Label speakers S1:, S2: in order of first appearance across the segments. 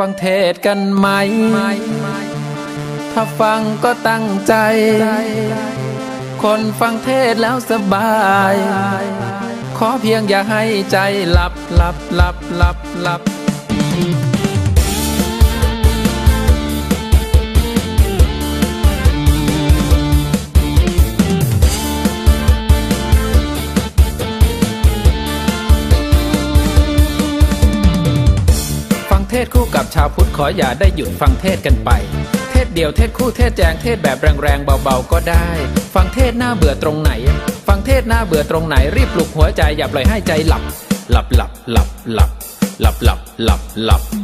S1: ฟังเทศกันไหม ถ้าฟังก็ตั้งใจ คนฟังเทศแล้วสบาย ขอเพียงอย่าให้ใจหลับหลับหลับหลับหลับ เทศคู่กับชาวพุทธขออย่าได้หยุดฟังเทศกันไป เทศเดียวเทศคู่เทศแจงเทศแบบแรงๆเบาๆก็ได้ ฟังเทศหน้าเบื่อตรงไหน ฟังเทศหน้าเบื่อตรงไหนรีบปลุกหัวใจอย่าปล่อยให้ใจหลับ หลับหลับหลับหลับหลับหลับหลับหลับ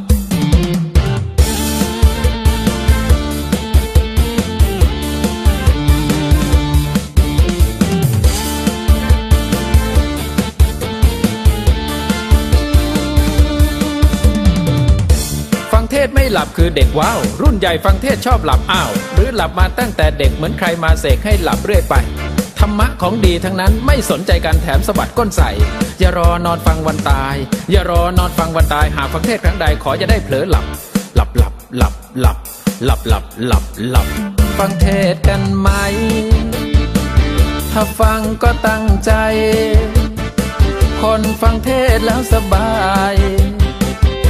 S1: เทศไม่หลับคือเด็กว้าว รุ่นใหญ่ฟังเทศชอบหลับอ้าว หรือหลับมาตั้งแต่เด็กเหมือนใครมาเสกให้หลับเรื่อยไป ธรรมะของดีทั้งนั้นไม่สนใจการแถมสะบัดก้นใส่อย่ารอนอนฟังวันตาย อย่ารอนอนฟังวันตาย หากฟังเทศครั้งใดขอจะได้เผลอหลับ หลับหลับหลับหลับหลับหลับหลับหลับฟังเทศกันไหม ถ้าฟังก็ตั้งใจ คนฟังเทศแล้วสบาย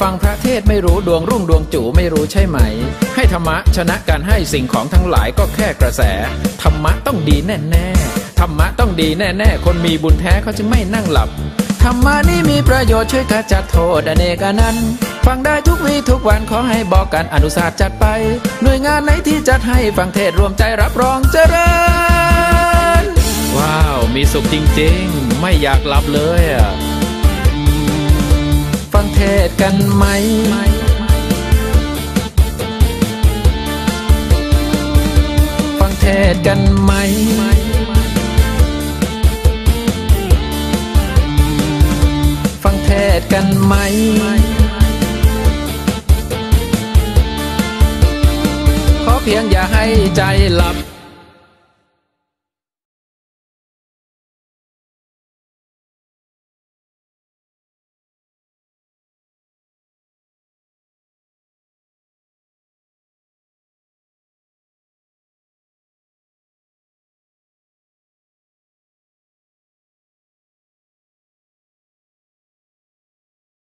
S1: ฟังพระเทศไม่รู้ดวงรุ่งดวงจู่ไม่รู้ใช่ไหม ให้ธรรมะชนะการให้สิ่งของทั้งหลายก็แค่กระแส ธรรมะต้องดีแน่ๆธรรมะต้องดีแน่ๆคนมีบุญแท้เขาจึงไม่นั่งหลับธรรมะนี่มีประโยชน์ช่วยขจัดโทษอเนกอนันฟังได้ทุกวีทุกวันขอให้บอกกันอนุสาสจัดไป หน่วยงานไหนที่จัดให้ฟังเทศรวมใจรับรองเจริญ ว้าว มีสุขจริงๆ ไม่อยากหลับเลยอะ ฟังเทศกันไหม ฟังเทศกันไหม ฟังเทศกันไหม ขอเพียงอย่าให้ใจหลับ